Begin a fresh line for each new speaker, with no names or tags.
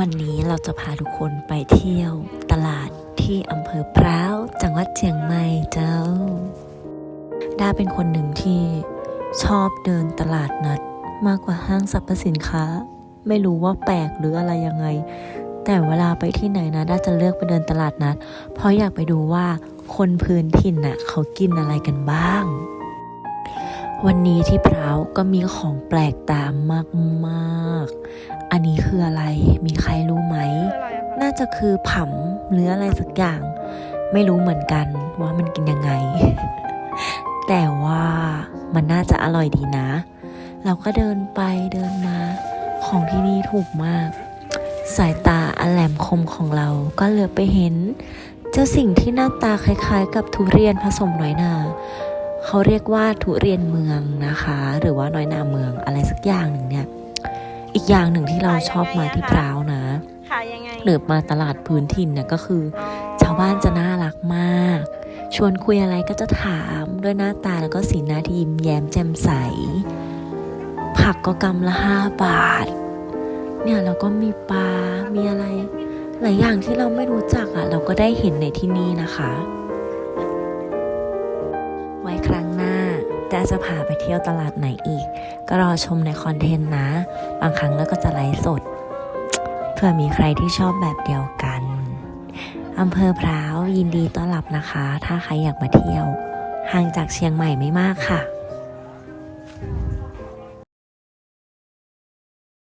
วันนี้เราจะพาทุกคนไปเที่ยวตลาดที่อำเภอพร้าวจังหวัดเชียงใหม่เจ้าด้าเป็นคนหนึ่งที่ชอบเดินตลาดนัดมากกว่าห้างสรรพสินค้า ไม่รู้ว่าแปลกหรืออะไรยังไง แต่เวลาไปที่ไหนนะด้าจะเลือกไปเดินตลาดนัด เพราะอยากไปดูว่าคนพื้นถิ่นน่ะเขากินอะไรกันบ้าง วันนี้ที่พร้าวก็มีของแปลกตามมากๆ อันนี้คืออะไรมีใครรู้ไหม น่าจะคือผำหรืออะไรสักอย่าง ไม่รู้เหมือนกันว่ามันกินยังไง แต่ว่ามันน่าจะอร่อยดีนะ เราก็เดินไปเดินมา ของที่นี่ถูกมาก สายตาอันแหลมคมของเราก็เหลือไปเห็น เจ้าสิ่งที่หน้าตาคล้ายๆ กับทุเรียนผสมน้อยนาเขาเรียกว่าทุเรียนเมืองนะคะ หรือว่าน้อยนาเมืองอะไรสักอย่างหนึ่งเนี่ย อีกอย่างหนึ่งที่เราชอบมาที่พร้าวนะ
ขายยังไง
หรือมาตลาดพื้นถิ่นเนี่ยก็คือ ชาวบ้านจะน่ารักมาก ชวนคุยอะไรก็จะถามด้วยหน้าตาแล้วก็สีหน้าที่ยิ้มแย้มแจ่มใส ผักก็กำละห้าบาท เนี่ยแล้วก็มีปลา มีอะไร หลายอย่างที่เราไม่รู้จักอะ เราก็ได้เห็นในที่นี่นะคะ จะจะพาไปเที่ยวตลาดไหนอีก ก็รอชมในคอนเทนต์นะ บางครั้งแล้วก็จะไลฟ์สดเผื่อมีใครที่ชอบแบบเดียวกันอำเภอพร้าวยินดีต้อนรับนะคะ ถ้าใครอยากมาเที่ยว ห่างจากเชียงใหม่ไม่มากค่ะ